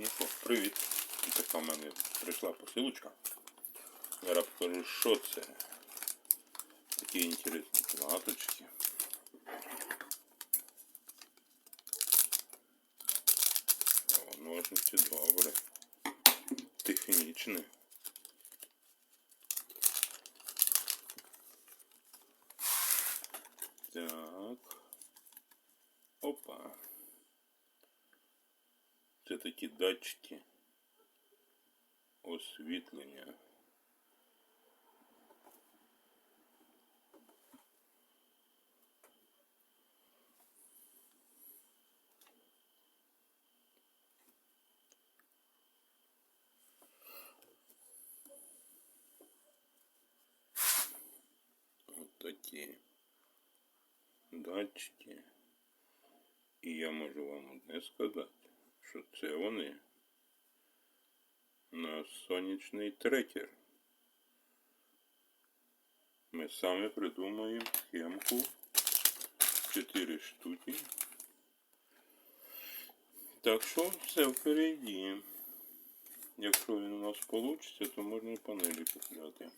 Ну що, привіт. Така в мене прийшла посилочка. Зараз покажу, що це. Такі інтересні платочки. О, ножниці добре. Технічні. Так. Це такі датчики освітлення. От такі датчики. І я можу вам одне сказати, Що це вони на сонячний трекер. Ми самі придумаємо схемку 4 штуки. Так що все впереді. Якщо він у нас вийде, то можна і панелі купляти.